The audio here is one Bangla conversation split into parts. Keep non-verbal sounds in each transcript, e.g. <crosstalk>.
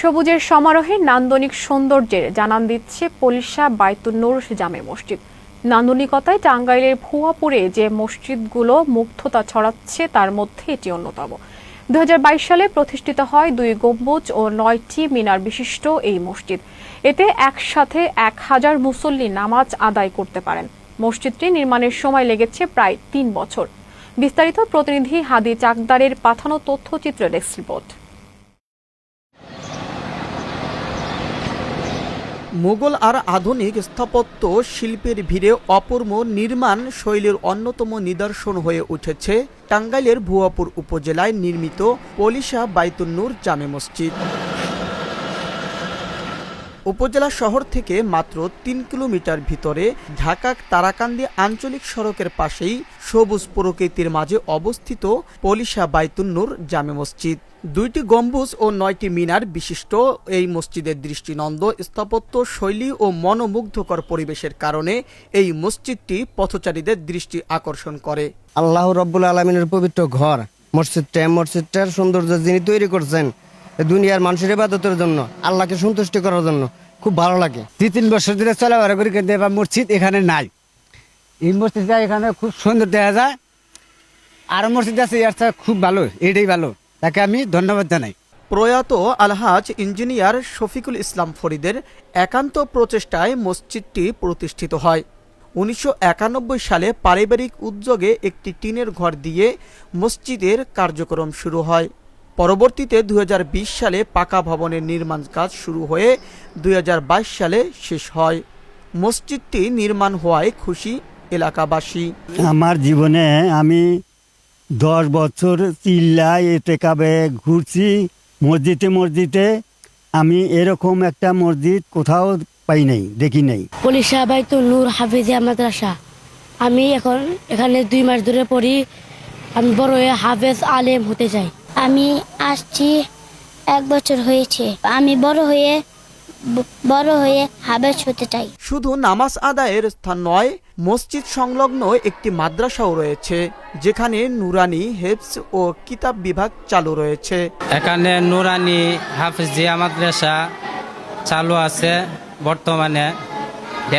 সবুজের সমারোহে নান্দনিক সৌন্দর্যের জানান দিচ্ছে পলিশা বাইতুন্নুর জামে মসজিদ। নান্দনিকতায় টাঙ্গাইলের ভুয়াপুরে যে মসজিদগুলো মুগ্ধতা ছড়াচ্ছে, তার মধ্যে এটি অন্যতম। দু হাজার বাইশ সালে প্রতিষ্ঠিত হয় দুই গম্বুজ ও নয়টি মিনার বিশিষ্ট এই মসজিদ। এতে একসাথে এক হাজার মুসল্লি নামাজ আদায় করতে পারেন। মসজিদটি নির্মাণের সময় লেগেছে প্রায় তিন বছর। বিস্তারিত প্রতিনিধি হাদি চাকদারের পাঠানো তথ্যচিত্র ডেস্ক রিপোর্ট মুঘল আর আধুনিক স্থাপত্য শিল্পের ভিড়ে অপূর্ব নির্মাণ শৈলীর অন্যতম নিদর্শন হয়ে উঠেছে টাঙ্গাইলের ভুয়াপুর উপজেলায় নির্মিত পলিশা বাইতুন্নুর জামে মসজিদ। উপজেলা শহর থেকে মাত্র তিন কিলোমিটার ভিতরে ঢাকা, তারাকান্দি আঞ্চলিক সড়কের পাশেই সবুজ প্রকৃতির মাঝে অবস্থিত পলিশা বাইতুন্নুর জামে মসজিদ। দুইটি গম্বুজ ও নয়টি মিনার বিশিষ্ট। এই মসজিদের দৃষ্টিনন্দ, স্থাপত্য শৈলী ও মনোমুগ্ধকর পরিবেশের কারণে এই মসজিদটি পথচারীদের দৃষ্টি আকর্ষণ করে। আল্লাহ রব্বুল আলমিনের পবিত্র ঘর, মসজিদটা মসজিদটার সৌন্দর্য যিনি তৈরি করছেন দুনিয়ার মানুষের ইবাদতের জন্য, আল্লাহকে সন্তুষ্ট করার জন্য খুব ভালো লাগে। দুই তিন বছর ধরে চলাফেরা করি কিন্তু এবার মসজিদ এখানে নাই। এই মসজিদটা এখানে খুব সুন্দর দেখা যায়। আর মসজিদ আছে খুব ভালো, এটাই ভালো। তাকে আমি ধন্যবাদ জানাই। প্রয়াত আলহাজ ইঞ্জিনিয়ার শফিকুল ইসলাম ফরিদের একান্ত প্রচেষ্টায় মসজিদটি প্রতিষ্ঠিত হয়। উনিশশো একানব্বই সালে পারিবারিক উদ্যোগে একটি টিনের ঘর দিয়ে মসজিদের কার্যক্রম শুরু হয়। পরবর্তীতে দুই হাজার বিশ সালে পাকা ভবনের নির্মাণ কাজ শুরু হয়ে দুই হাজার বাইশ সালে শেষ হয়। মসজিদটি নির্মাণ হওয়ায় খুশি এলাকাবাসী। আমার জীবনে আমি দশ বছর চিল্লায় এতে কাবে ঘুরছি মসজিদে মসজিদে। আমি এরকম একটা মসজিদ কোথাও পাই নাই দেখি নাই। পলিশা বাইতু নূর হাফিজিয়া মাদ্রাসা। আমি এখন এখানে দুই মাস ধরে পড়ি আমি বড় হয়ে হাফেজ আলেম হতে চাই। আমি আসছি এক বছর হয়েছে। আমি বড় হয়ে বড় হয়ে হাবেজ হতে চাই। শুধু নামাজ আদায়ের স্থান নয় মসজিদ সংলগ্ন একটি মাদ্রাসাও রয়েছে যেখানে নুরানি হেফস ও কিতাব বিভাগ চালু রয়েছে। এখানে নুরানি হাফিজিয়া মাদ্রাসা চালু আছে বর্তমানে।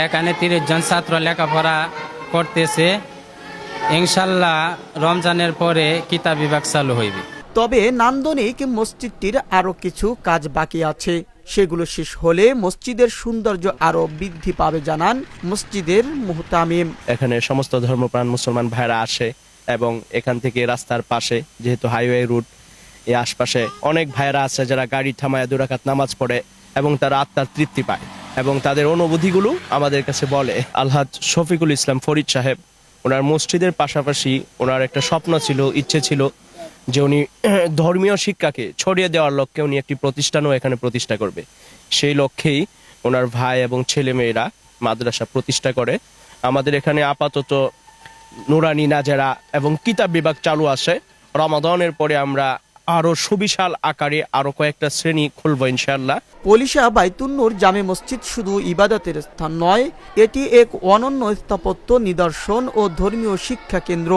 এখানে তিরিশ জন ছাত্র লেখাপড়া করতেছে। ইনশাল্লাহ রমজানের পরে কিতাব বিভাগ চালু হইবে। তবে নান্দনিক মসজিদটির আরও কিছু কাজ বাকি আছে। সেগুলো শেষ হলে মসজিদের সৌন্দর্য আরও বৃদ্ধি পাবে, জানান মসজিদের মুহতামিম। এখানে সমস্ত ধর্মপ্রাণ মুসলমান ভাইরা আসে এবং এখান থেকে রাস্তার পাশে, যেহেতু হাইওয়ে রুট এই আশপাশে অনেক ভাইরা আছে যারা গাড়ি থামায় দুরাকাত নামাজ পড়ে এবং তারা আত্মার তৃপ্তি পায় এবং তাদের অনুভূতিগুলো আমাদের কাছে বলে। আলহাজ শফিকুল ইসলাম ফরিদ সাহেব, ওনার মসজিদের পাশাপাশি ওনার একটা স্বপ্ন ছিল, ইচ্ছে ছিল যে উনি <clears throat> ধর্মীয় শিক্ষাকে ছড়িয়ে দেওয়ার লক্ষ্যে উনি একটি প্রতিষ্ঠানও এখানে প্রতিষ্ঠা করবে। সেই লক্ষ্যেই ওনার ভাই এবং ছেলে মেয়েরা মাদ্রাসা প্রতিষ্ঠা করে। আমাদের এখানে আপাতত নুরানি নাজেরা এবং কিতাব বিভাগ চালু আছে। রমাদনের পরে আমরা আরও সুবিশাল আকারে আরও কয়েকটা শ্রেণি খুলব ইনশাল্লাহ পলিশা বাইতুন্নুর জামে মসজিদ শুধু ইবাদতের স্থান নয়, এটি এক অনন্য স্থাপত্য নিদর্শন ও ধর্মীয় শিক্ষা কেন্দ্র।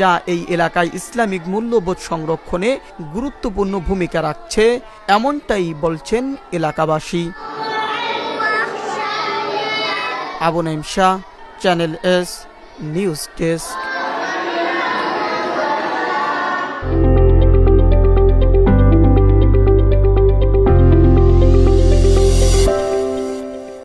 যা এই এলাকায় ইসলামিক মূল্যবোধ সংরক্ষণে গুরুত্বপূর্ণ ভূমিকা রাখছে, এমনটাই বলছেন এলাকাবাসী। Abu Naim Shah, channel S, news desk.